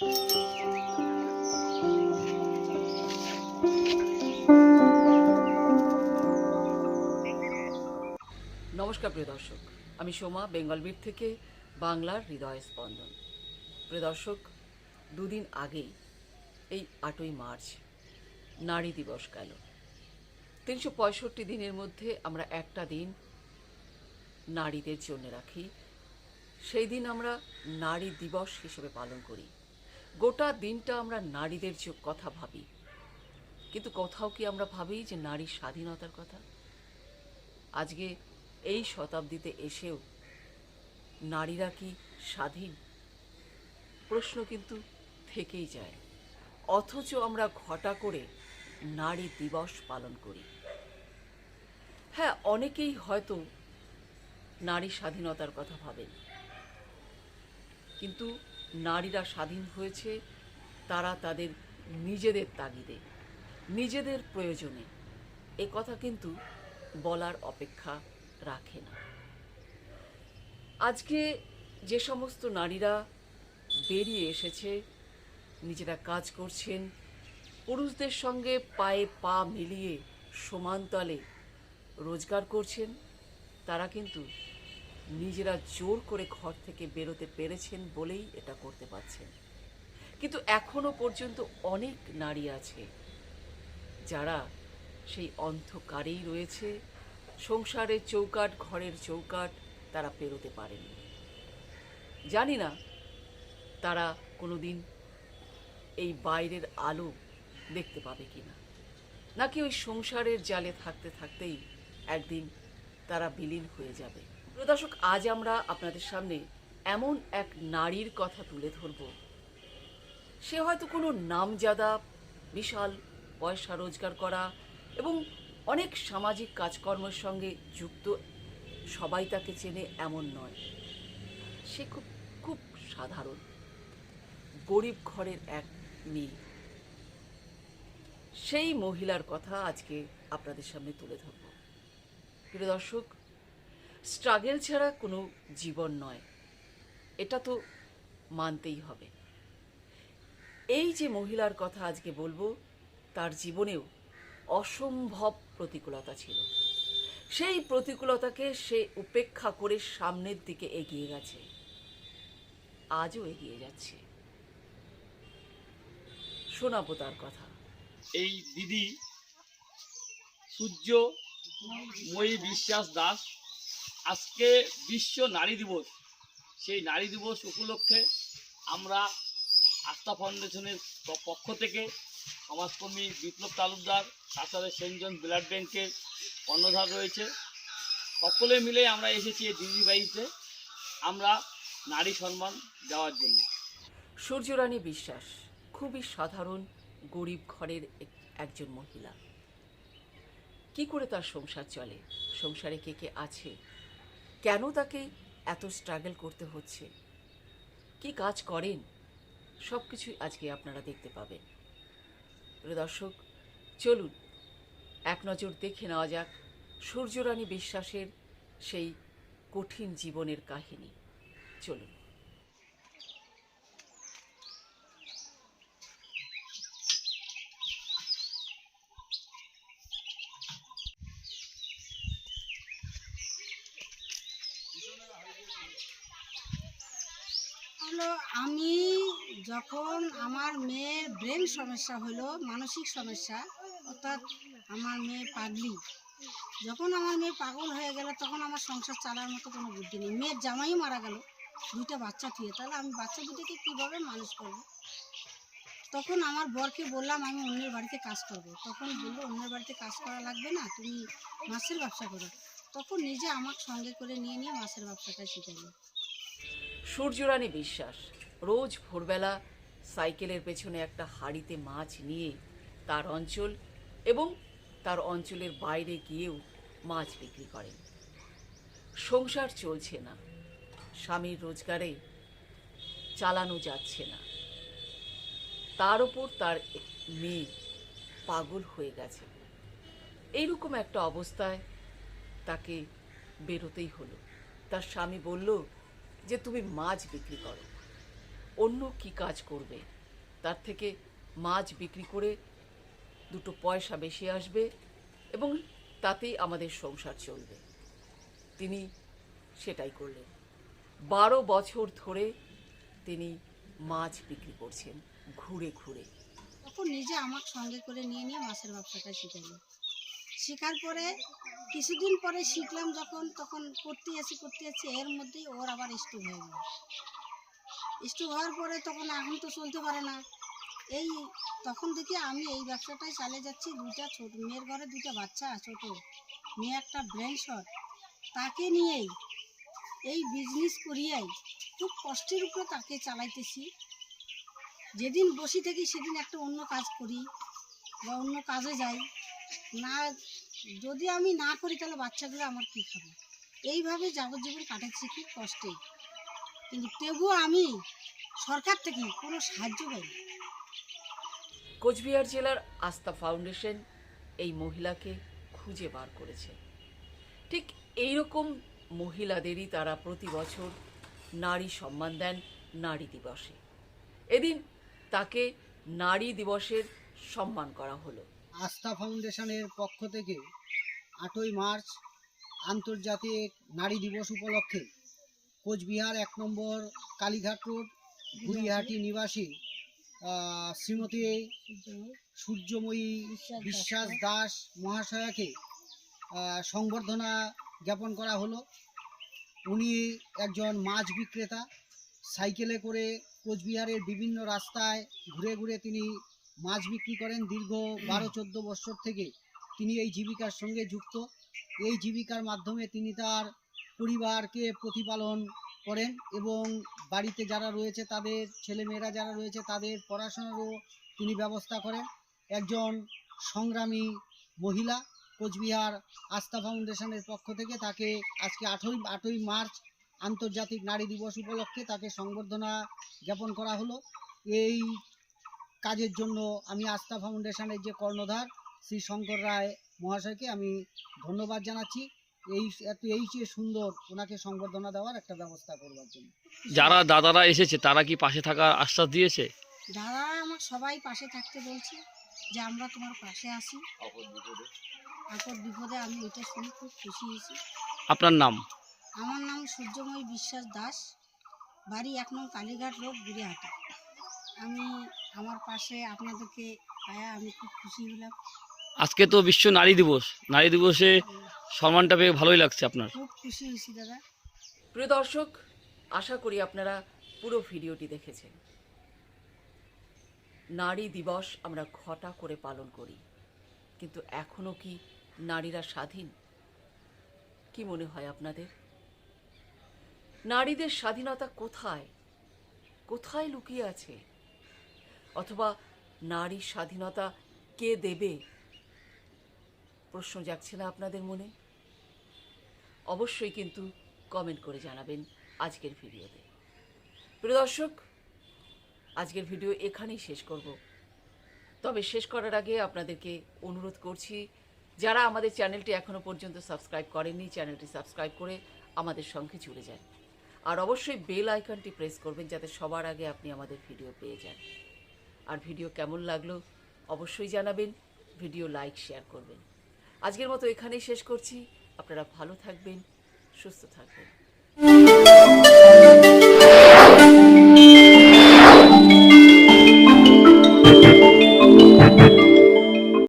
নমস্কার, প্রিয় দর্শক। আমি সোমা বেঙ্গলবীর থেকে বাংলার হৃদয় স্পন্দন। প্রিয় দর্শক, দুদিন আগেই, এই আটই মার্চ, নারী দিবস গেল। তিনশো পঁয়ষট্টি দিনের মধ্যে আমরা একটা দিন নারীদের জন্য রাখি। সেই দিন আমরা নারী দিবস হিসেবে পালন করি। গোটা দিনটা আমরা নারীদের কথা ভাবি, কিন্তু কোথাও কি আমরা ভাবি যে নারীর স্বাধীনতার কথা? আজকে এই শতাব্দীতে এসেও নারীরা কি স্বাধীন? প্রশ্ন কিন্তু থেকেই যায়। অথচ আমরা ঘটা করে নারী দিবস পালন করি। হ্যাঁ অনেকেই হয়তো নারী স্বাধীনতার কথা ভাবেন। কিন্তু নারীরা স্বাধীন হয়েছে, তারা তাদের নিজেদের তাগিদে, নিজেদের প্রয়োজনে। এ কথা কিন্তু বলার অপেক্ষা রাখে না। আজকে যে সমস্ত নারীরা বেরিয়ে এসেছে, নিজেরা কাজ করছেন, পুরুষদের সঙ্গে পায়ে পা মিলিয়ে সমানতলে রোজগার করছেন, তারা কিন্তু নিজেরা জোর করে ঘর থেকে বেরোতে পেরেছেন বলেই এটা করতে পারছেন। কিন্তু এখনও পর্যন্ত অনেক নারী আছে যারা সেই অন্ধকারেই রয়েছে, সংসারের চৌকাট ঘরের চৌকাট তারা পেরোতে পারেনি। জানি না তারা কোনোদিন এই বাইরের আলো দেখতে পাবে কি না নাকি ওই সংসারের জালে থাকতে থাকতেই একদিন তারা বিলীন হয়ে যাবে। প্রিয় দর্শক, আজ আমরা আপনাদের সামনে এমন এক নারীর কথা তুলে ধরব। সে হয়তো কোনো নামজাদা, বিশাল পয়সা রোজগার করা এবং অনেক সামাজিক কাজকর্মের সঙ্গে যুক্ত সবাই তাকে চেনে এমন নয়। সে খুব খুব সাধারণ, গরিব ঘরের এক মেয়ে। সেই মহিলার কথা আজকে আপনাদের সামনে তুলে ধরব। প্রিয় দর্শক স্ট্রাগেল ছাড়া কোনো জীবন নয়। এটা তো মানতেই হবে। এই যে মহিলার কথা আজকে বলব, তার জীবনেও অসম্ভব প্রতিকূলতা ছিল। সেই প্রতিকূলতাকে সে উপেক্ষা করে সামনের দিকে এগিয়ে গেছে। আজও এগিয়ে যাচ্ছে। শোনাবো তার কথা। এই দিদি সূর্য, মই বিশ্বাস দাস আজকে বিশ্ব নারী দিবস। সেই নারী দিবস উপলক্ষে আমরা আস্থা ফাউন্ডেশনের পক্ষ থেকে সমাজকর্মী বিপ্লব তালুকদার, তাছাড়া সেন্ট জন ব্লাড ব্যাংকের কর্ণধার রয়েছে। সকলে মিলে আমরা এসেছি এই দিদি বাড়িতে আমরা নারী সম্মান দেওয়ার জন্য। সূর্যরানী বিশ্বাস খুবই সাধারণ, গরিব ঘরের এক- একজন মহিলা। কি করে তার সংসার চলে? সংসারে কে কে আছে? কেন তাকে এত স্ট্রাগল করতে হচ্ছে? কি কাজ করেন? সব কিছুই আজকে আপনারা দেখতে পাবেন। দর্শক, চলুন, এক নজর দেখে নেওয়া যাক সূর্যরানী বিশ্বাসের সেই কঠিন জীবনের কাহিনী। চলুন। হলো, আমি যখন আমার মেয়ের ব্রেন সমস্যা হলো, মানসিক সমস্যা, অর্থাৎ আমার মেয়ে পাগলি, যখন আমার মেয়ে পাগল হয়ে গেল, তখন আমার সংসার চালার মতো কোনো বুদ্ধি নেই। মেয়ের জামাই মারা গেল, দুইটা বাচ্চা থুয়ে, তাহলে আমি বাচ্চা দুটোকে কীভাবে মানুষ করব? তখন আমার বরকে বললাম, আমি অন্যের বাড়িতে কাজ করব। তখন বলল, অন্যের বাড়িতে কাজ করা লাগবে না, তুমি মাছের ব্যবসা করো। তখন নিজে আমার সঙ্গে করে নিয়ে নিয়ে মাছের ব্যবসাটা শিখাইলো সূর্যরানী বিশ্বাস, রোজ ভোরবেলা সাইকেলের পেছনে একটা হাঁড়িতে মাছ নিয়ে তার অঞ্চল এবং তার অঞ্চলের বাইরে গিয়েও মাছ বিক্রি করেন। সংসার চলছে না, স্বামীর রোজগারে চালানো যাচ্ছে না। তার ওপর তার মেয়ে পাগল হয়ে গেছে। এইরকম একটা অবস্থায় তাকে বেরোতেই হলো। তার স্বামী বলল যে তুমি মাছ বিক্রি করো। অন্য কি কাজ করবে? তার থেকে মাছ বিক্রি করে দুটো পয়সা বেশি আসবে এবং তাতেই আমাদের সংসার চলবে। তিনি সেটাই করলেন। বারো বছর ধরে তিনি মাছ বিক্রি করছেন ঘুরে ঘুরে। তখন নিজে আমার সঙ্গে করে নিয়ে নিয়ে মাছের ব্যবসাটা শিখাইল শেখার পরে কিছুদিন পরে শিখলাম যখন, তখন করতে আছি করতে আছি এর মধ্যেই ওর আবার স্টোভ হয়ে গেল। স্টোভ হওয়ার পরে তখন এখন তো চলতে পারে না। এই তখন থেকে আমি এই ব্যবসাটাই চালিয়ে যাচ্ছি। দুইটা ছোট, মেয়ের ঘরে দুইটা বাচ্চা, ছোট। মেয়ে একটা ব্রেন শট তাকে নিয়েই এই বিজনেস করিয়াই খুব কষ্টের উপরে তাকে চালাইতেছি। যেদিন বসে থাকি, সেদিন একটা অন্য কাজ করি বা অন্য কাজে যাই। না যদি আমি না করি, তাহলে বাচ্চাগুলো আমার কী খাবে? এইভাবে যাবজ্জীবন কাটাচ্ছি খুব কষ্টে। কিন্তু তবুও আমি সরকার থেকে কোনো সাহায্য পাইনি কোচবিহার জেলার আস্থা ফাউন্ডেশন এই মহিলাকে খুঁজে বার করেছে। ঠিক এই রকম মহিলাদেরই তারা প্রতি বছর নারী সম্মান দেন নারী দিবসে। এদিন তাকে নারী দিবসের সম্মান করা হলো। আস্থা ফাউন্ডেশনের পক্ষ থেকে আটই মার্চ আন্তর্জাতিক নারী দিবস উপলক্ষে কোচবিহার এক নম্বর কালীঘাট রোড গুড়িহাটি নিবাসী শ্রীমতী সূর্যময়ী বিশ্বাস দাস মহাশয়াকে সংবর্ধনা জ্ঞাপন করা হলো। উনি একজন মাছ বিক্রেতা। সাইকেলে করে কোচবিহারের বিভিন্ন রাস্তায় ঘুরে ঘুরে তিনি মাছ বিক্রি করেন দীর্ঘ বারো, চোদ্দ বছর থেকে। তিনি এই জীবিকার সঙ্গে যুক্ত। এই জীবিকার মাধ্যমে তিনি তার পরিবারকে প্রতিপালন করেন এবং বাড়িতে যারা রয়েছে তাদের ছেলেমেয়েরা যারা রয়েছে তাদের পড়াশোনারও তিনি ব্যবস্থা করেন। একজন সংগ্রামী মহিলা, কোচবিহার আস্থা ফাউন্ডেশনের পক্ষ থেকে তাকে আজকে আঠই আটই মার্চ আন্তর্জাতিক নারী দিবস উপলক্ষে তাকে সংবর্ধনা জ্ঞাপন করা হলো। এই কাজের জন্য আমি আস্থা ফাউন্ডেশনের যে কর্ণধার শ্রী শঙ্কর রায় মহাশয়কে আমি ধন্যবাদ জানাচ্ছি। এই এত এই যে সুন্দর ওনাকে সংবর্ধনা দেওয়ার একটা ব্যবস্থা করবার জন্য। যারা দাদারা এসেছে তারা কি পাশে থাকার আশ্বাস দিয়েছে? দাদা আমার সবাই পাশে থাকতে বলছে যে আমরা তোমার পাশে আছি। আপদ বিপদে আমি এটা শুনে খুব খুশি হয়েছি। আপনার নাম? আমার নাম সূর্যময় বিশ্বাস দাস। বাড়ি এক নং কালীঘাট রোড গুড়িয়াহাটি। আমি আমার পাশে আপনাদেরকে পায়া আমি খুব খুশি হলাম। আজকে তো বিশ্ব নারী দিবস। নারী দিবসে সম্মানটা পেয়ে ভালোই লাগছে আপনার। খুব খুশি হয়েছি দাদা। প্রিয় দর্শক আশা করি আপনারা পুরো ভিডিওটি দেখেছেন। নারী দিবস আমরা ঘটা করে পালন করি। কিন্তু এখনও কি নারীরা স্বাধীন? কি মনে হয় আপনাদের? নারীদের স্বাধীনতা কোথায়? কোথায় লুকিয়ে আছে? অথবা নারীর স্বাধীনতা কে দেবে? প্রশ্ন জাগছে না আপনাদের মনে? অবশ্যই কিন্তু কমেন্ট করে জানাবেন আজকের ভিডিওতে। প্রিয় দর্শক, আজকের ভিডিও এখানেই শেষ করব। তবে শেষ করার আগে আপনাদেরকে অনুরোধ করছি, যারা আমাদের চ্যানেলটি এখনও পর্যন্ত সাবস্ক্রাইব করেননি, চ্যানেলটি সাবস্ক্রাইব করে আমাদের সঙ্গে জুড়ে যান। আর অবশ্যই বেল আইকনটি প্রেস করবেন যাতে সবার আগে আপনি আমাদের ভিডিও পেয়ে যান। আর ভিডিও কেমন লাগল অবশ্যই জানাবেন। ভিডিও লাইক, শেয়ার করবেন। আজকের মতো এখানেই শেষ করছি। আপনারা ভালো থাকবেন, সুস্থ থাকবেন।